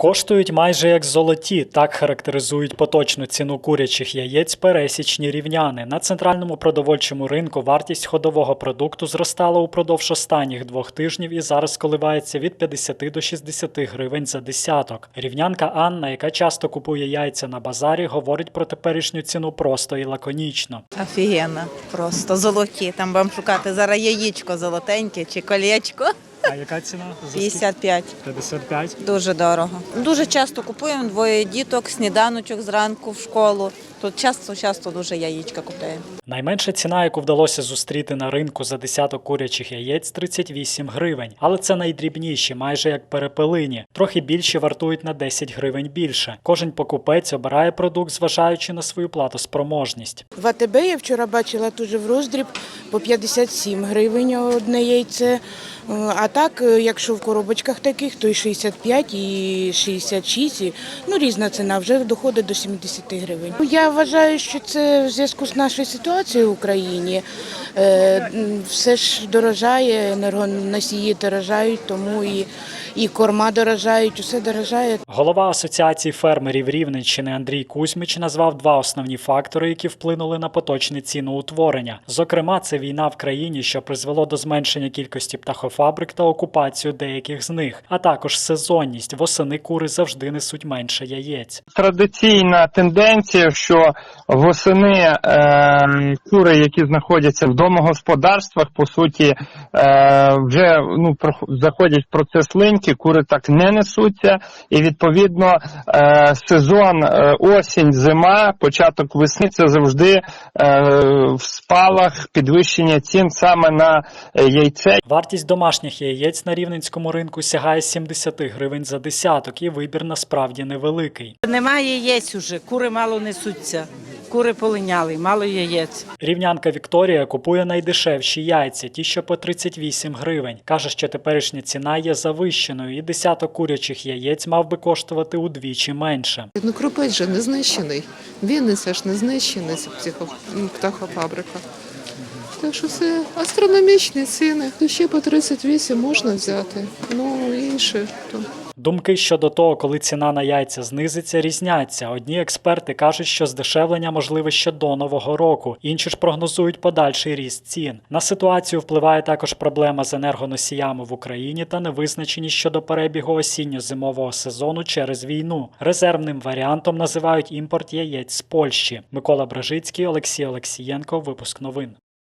Коштують майже як золоті. Так характеризують поточну ціну курячих яєць пересічні рівняни. На центральному продовольчому ринку вартість ходового продукту зростала упродовж останніх двох тижнів і зараз коливається від 50 до 60 гривень за десяток. Рівнянка Анна, яка часто купує яйця на базарі, говорить про теперішню ціну просто і лаконічно. Офігенно, просто золоті. Там будемо шукати зараз яєчко золотеньке чи колечко. А яка ціна? 55. 55. Дуже дорого. Дуже часто купуємо двоє діток, сніданочок зранку в школу. Тут часто, часто дуже яєчка купуємо. Найменша ціна, яку вдалося зустріти на ринку за десяток курячих яєць 38 гривень. Але це найдрібніші, майже як перепелині. Трохи більші вартують на 10 гривень більше. Кожен покупець обирає продукт, зважаючи на свою платоспроможність. В АТБ я вчора бачила теж в роздріб по 57 гривень одне яйце. Е, А так, е, якщо в коробочках таких, то і 65, і 66, і, ну різна ціна, вже доходить до 70 гривень. Ну, Я вважаю, що це в зв'язку з нашою ситуацією в Україні. Е, Все ж дорожає, енергоносії дорожають, тому і, і корма дорожають, усе дорожає. Голова Асоціації фермерів Рівненщини Андрій Кузьмич назвав два основні фактори, які вплинули на поточне ціноутворення. Зокрема, це війна в країні, що призвело до зменшення кількості птахофабрик та окупацію деяких з них, а також сезонність. Восени кури завжди несуть менше яєць. традиційна тенденція, що восени е, кури, які знаходяться в домогосподарствах, по суті, е, вже ну, заходять в процес линьки, кури так не несуться, і відповідно е, сезон е, осінь, зима, початок весни це завжди е, в спалах підвищення цін саме на яйце Вартість домашніх яєць на рівненському ринку сягає 70 гривень за десяток, і вибір насправді невеликий. Немає яєць уже, кури мало несуться. Кури полиняли, мало яєць. Рівнянка Вікторія купує найдешевші яйця, ті, що по 38 гривень. Каже, що теперішня ціна є завищеною, і десяток курячих яєць мав би коштувати удвічі менше. Ну, кропець же не знищений. Вінниця ж не знищений, м, птахофабрика. Так що це астрономічні ціни. То ще по 38 можна взяти. Ну, інше то. Думки щодо того, коли ціна на яйця знизиться, різняться. Одні експерти кажуть, що здешевлення можливе ще до нового року, інші ж прогнозують подальший ріст цін. На ситуацію впливає також проблема з енергоносіями в Україні та невизначеність щодо перебігу осінньо-зимового сезону через війну. Резервним варіантом називають імпорт яєць з Польщі. Микола Бражицький, Олексій Олексієнко. Випуск новин.